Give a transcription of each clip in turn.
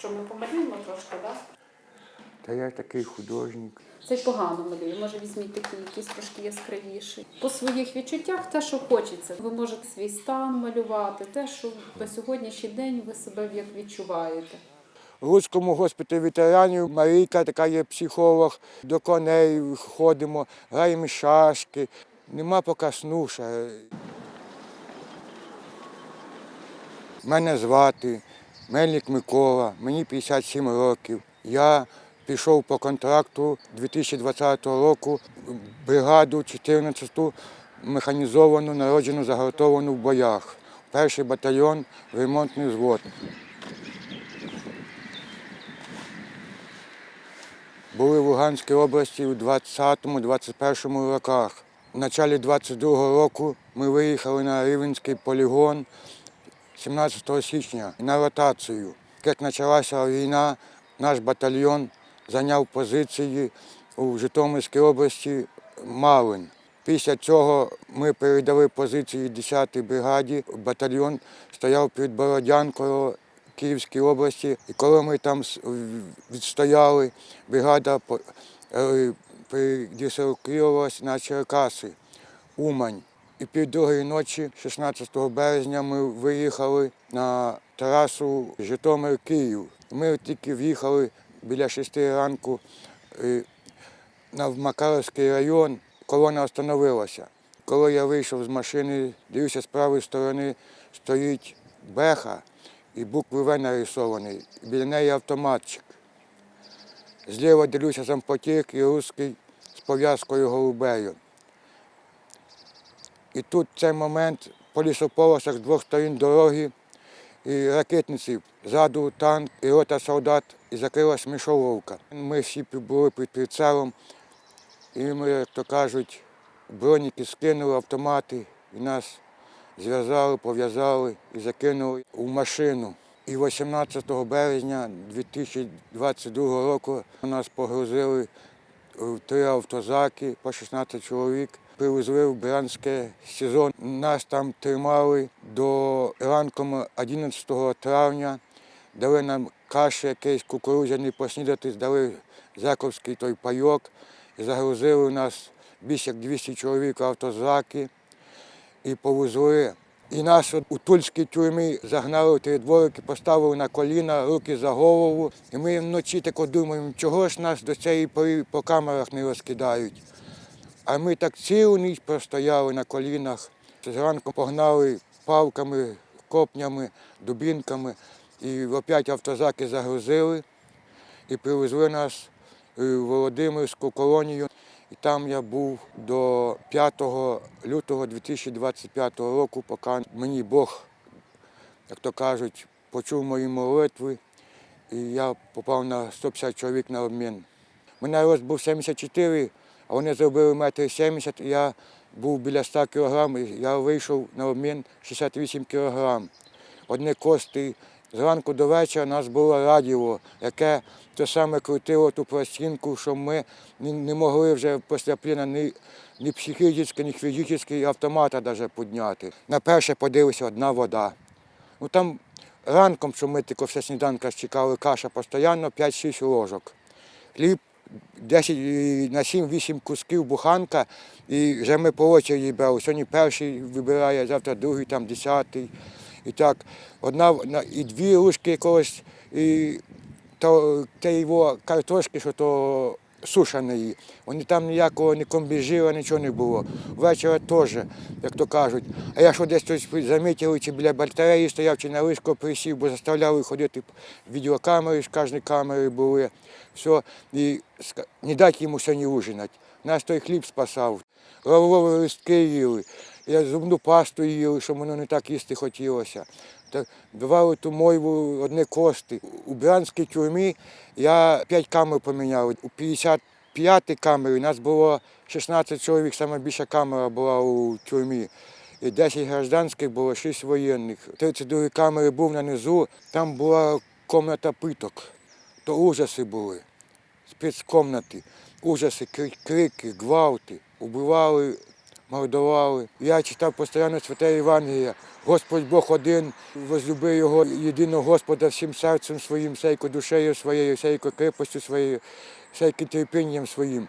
Що ми помалюємо трошки, так? Та я такий художник. Це погано малює. Може, візьміть такий якийсь трошки яскравіший. По своїх відчуттях те, що хочеться. Ви можете свій стан малювати, те, що на сьогоднішній день ви себе як відчуваєте. В Луцькому госпіталі ветеранів Марійка, така є психолог, до коней ходимо, граємо шашки. Нема поки сну ще. Мене звати Мельник Микола, мені 57 років. Я пішов по контракту 2020 року бригаду 14-ту механізовану, народжену, загартовану в боях. Перший батальйон, ремонтний взвод. були в Луганській області у 20-21 роках. В началі 22-го року ми виїхали на Рівенський полігон 17 січня на ротацію. Як почалася війна, наш батальйон зайняв позиції у Житомирській області Малин. Після цього ми передали позиції 10-й бригаді. Батальйон стояв під Бородянкою Київській області. І коли ми там відстояли, бригада е, на Черкаси, Умань. І пів другої ночі, 16 березня, ми виїхали на трасу Житомир-Київ. Ми тільки в'їхали біля 6 ранку на Макаровський район, колона остановилася. Коли я вийшов з машини, дивлюся, з правої сторони стоїть беха і букви В нарисований. Біля неї автоматчик. Зліва дивлюся зампотік і русський з пов'язкою голубею. І тут в цей момент по лісополосах з двох сторін дороги і ракетниці. Ззаду танк і рота солдат, і закрилась мішоловка. Ми всі були під прицелом, і ми, як то кажуть, броніки скинули автомати і нас зв'язали, пов'язали і закинули у машину. І 18 березня 2022 року нас погрузили в три автозаки по 16 чоловік. Привезли в Брянське СІЗО. Нас там тримали до ранку 11 травня. Дали нам каші якийсь кукурудзяний поснідати, здали Заковський той пайок загрузили нас більше як 200 чоловік автозаки і повезли. І нас у тульській тюрмі загнали три дворики, поставили на коліна, руки за голову. І ми вночі тако думаємо, чого ж нас до цієї пори по камерах не розкидають. А ми так цілу ніч простояли на колінах. Зранку погнали палками, копнями, дубінками. І опять автозаки загрузили і привезли нас е, в Володимирську колонію. І там я був до 5 лютого 2025 року, поки мені Бог, як то кажуть, почув мої молитви, і я попав на 150 чоловік на обмін. Мене рост був 74, вони зробили метр 70, я був біля 100 кілограм, я вийшов на обмін 68 кілограм. Одні кости. Зранку до вечора у нас було радіо, яке те саме крутило ту пластинку, що ми не, могли вже після пліна ні, ні психічно, ні фізично автомата навіть підняти. На перше подивився одна вода. Ну там ранком, що ми тільки все сніданка чекали, каша постійно, 5-6 ложок. Хліб 10 на 7-8 кусків буханка, і вже ми по очереді брали. Сьогодні перший вибирає, завтра другий, там десятий. І так, одна і дві ручки якогось, і то, те його картошки, що то сушеної. Вони там ніякого ні комбіжира, нічого не було. Ввечері теж, як то кажуть. А я що десь щось замітив, чи біля батареї стояв, чи на лишко присів, бо заставляли ходити відеокамери, з кожної камери були. Все, і не дати йому сьогодні ужинати. Нас той хліб спасав. Лаврові листки їли. Я зубну пасту їли, щоб воно не так їсти хотілося. Так, давали ту мойву одні кости. У Брянській тюрмі я п'ять камер поміняв. У 55-й камері нас було 16 чоловік, саме більша камера була у тюрмі. І 10 гражданських було, 6 воєнних. В 32 камері був на низу, там була кімната питок. То ужаси були спецкомнати, ужаси, крики, гвалти, убивали мордували. Я читав постійно святе Євангелія. Господь Бог один, возлюби його єдиного Господа всім серцем своїм, всейко душею своєю, всейко крепостю своєю, всяким терпінням своїм.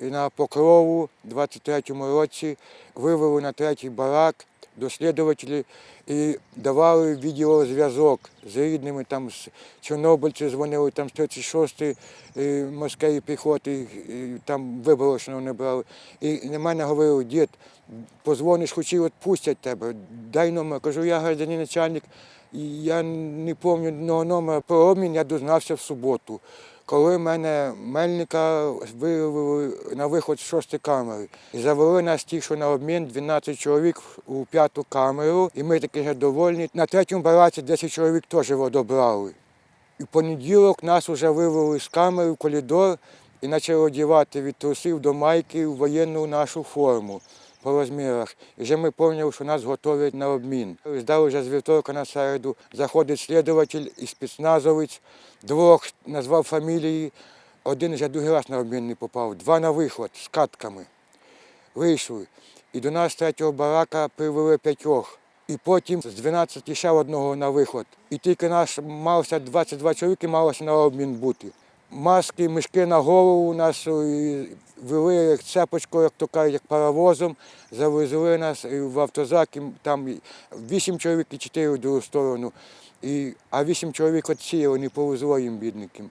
І на покрову в 23-му році вивели на третій барак дослідувачі і давали відеозв'язок з рідними, там з чорнобильці дзвонили, там з 36-ї е, морської піхоти, і там виборочно не брали. І на мене говорили, дід, позвониш, і відпустять тебе, дай номер. Кажу, я гражданин начальник, я не пам'ятаю номера. Про обмін я дознався в суботу. Коли мене мельника вивели на виход з шостої камери. І завели нас ті, що на обмін 12 чоловік у п'яту камеру, і ми такі ж довольні. На третьому бараці 10 чоловік теж одобрали. І в понеділок нас вже вивели з камери в коридор і почали одягати від трусів до майки в воєнну нашу форму по розмірах. І вже ми поняли, що нас готують на обмін. Здали вже з вівторка на середу. Заходить слідуватель і спецназовець, двох назвав фамілії. Один вже другий раз на обмін не попав, два на виход з катками. Вийшли. І до нас третього барака привели п'ятьох. І потім з 12 ще одного на виход. І тільки нас малося 22 чоловіки, малося на обмін бути. Маски, мішки на голову нас і вели як цепочкою, як то кажуть, як паровозом, завезли нас в автозак, і там вісім чоловік і чотири в другу сторону. І, а вісім чоловік відсіяли, не повезло їм бідненьким.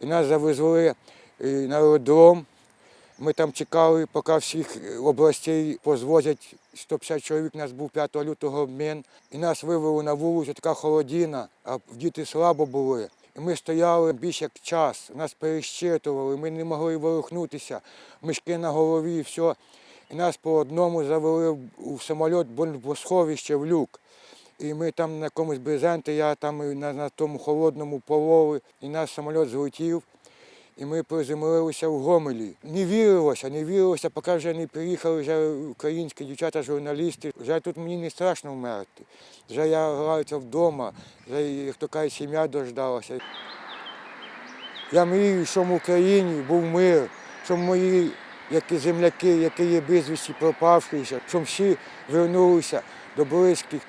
І нас завезли і на аеродром. Ми там чекали, поки всіх областей позвозять. 150 чоловік, нас був 5 лютого обмін. І нас вивели на вулицю, така холодина, а діти слабо були. Ми стояли більше як час, нас перещитували, ми не могли ворухнутися, мішки на голові, і все. І нас по одному завели в- самоліт бомбосховище в люк. І ми там на якомусь брезенті, я там на, на тому холодному полови, і наш самоліт злетів. І ми приземлилися в Гомелі. Не вірилося, не вірилося, поки вже не приїхали вже українські дівчата, журналісти. Вже тут мені не страшно вмерти. Вже я граюся вдома, вже, як то сім'я дождалася. Я мрію, щоб в Україні був мир, щоб мої які земляки, які є безвісті пропавши, щоб всі вернулися до близьких,